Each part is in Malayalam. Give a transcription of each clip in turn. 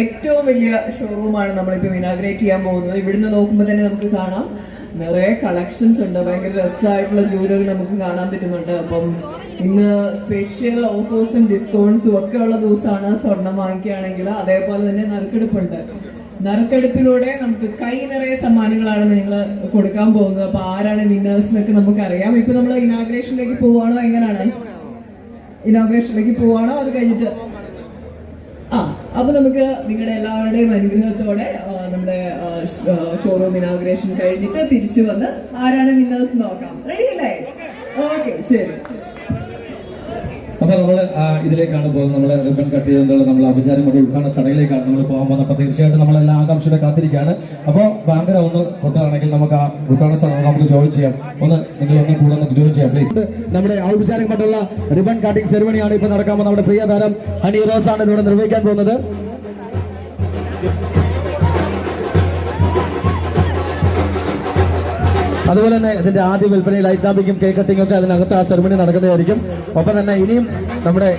ഏറ്റവും വലിയ ഷോറൂമാണ് നമ്മളിപ്പോൾ ഇനാഗ്രേറ്റ് ചെയ്യാൻ പോകുന്നത്. ഇവിടുന്ന് നോക്കുമ്പോൾ തന്നെ നമുക്ക് കാണാം. നിറയെ കളക്ഷൻസ് ഉണ്ട്. ഭയങ്കര രസമായിട്ടുള്ള ജ്വല്ലറി നമുക്ക് കാണാൻ പറ്റുന്നുണ്ട്. അപ്പം ഇന്ന് സ്പെഷ്യൽ ഓഫേഴ്സും ഡിസ്കൗണ്ട്സും ഒക്കെ ഉള്ള ദിവസമാണ് സ്വർണം വാങ്ങിക്കുകയാണെങ്കിൽ. അതേപോലെ തന്നെ നറുക്കെടുപ്പുണ്ട്. നറുക്കെടുപ്പിലൂടെ നമുക്ക് കൈ നിറയെ സമ്മാനങ്ങളാണ് നിങ്ങൾ കൊടുക്കാൻ പോകുന്നത്. അപ്പൊ ആരാണ് വിന്നേഴ്സ് എന്നൊക്കെ നമുക്കറിയാം. ഇപ്പൊ നമ്മൾ ഇനാഗ്രേഷനിലേക്ക് പോവാണോ? എങ്ങനെയാണ്? ഇനാഗ്രേഷനിലേക്ക് പോവാണോ? അത് കഴിഞ്ഞിട്ട് ആ അപ്പൊ നമുക്ക് നിങ്ങളുടെ എല്ലാവരുടെയും അനുഗ്രഹത്തോടെ നമ്മുടെ ഷോറൂം ഇനോഗ്രേഷൻ കഴിഞ്ഞിട്ട് തിരിച്ചു വന്ന് ആരാണ് വിന്നേഴ്സ് നോക്കാം. റെഡി അല്ലേ? ഓക്കെ ശരി. അപ്പൊ നമ്മൾ ഇതിലേക്കാണ് പോകുന്നത്. നമ്മൾ റിബൺ കട്ട് ചെയ്തുകൊണ്ടുള്ള നമ്മൾ ഔപചാരികമായിട്ട് ഉദ്ഘാടന ചടങ്ങിലേക്കാണ് നമ്മൾ പോകാൻ പോകുന്നത്. അപ്പൊ തീർച്ചയായിട്ടും നമ്മളെല്ലാം ആകാംക്ഷയുടെ കാത്തിരിക്കുകയാണ്. അപ്പോൾ ഭയങ്കര ഒന്ന് കൊട്ടുകയാണെങ്കിൽ നമുക്ക് ആ ഉദ്ഘാടന ചടങ്ങ് നമുക്ക് ജോയിൻ ചെയ്യാം. ഒന്ന് നിങ്ങൾ ഒന്ന് കൂടെ ഒന്ന് ജോയിൻ ചെയ്യാം പ്ലീസ് നമ്മുടെ ഔപചാരികമായിട്ടുള്ള റിബൺ കട്ടിംഗ് സെറിമണിയാണ് ഇപ്പൊ നടക്കാൻ നമ്മുടെ പ്രിയതാരം ഹണി റോസ് ആണ് ഇവിടെ നിർവഹിക്കാൻ പോകുന്നത്. അതുപോലെ തന്നെ ഇതിന്റെ ആദ്യ വിൽപ്പനയിൽ ലൈറ്റ് കേക്ക് കട്ടിംഗ് ഒക്കെ അതിനകത്ത് ആ സെറമണി നടക്കുന്നതായിരിക്കും. ഒപ്പം തന്നെ ഇനിയും നമ്മുടെ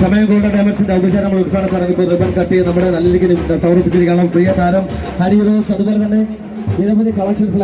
സമയം ഗോൾഡൻ ഡയമണ്ട്സിന്റെ ഔപചാരം ഉദ്ഘാടന ചടങ്ങ് ഇപ്പോൾ റിബൺ കട്ട് ചെയ്ത് നമ്മുടെ നല്ല രീതിയിൽ സമർപ്പിച്ചിരിക്കണം പ്രിയ താരം ഹരിദോസ് അതുപോലെ തന്നെ നിരവധി കളക്ഷൻസ്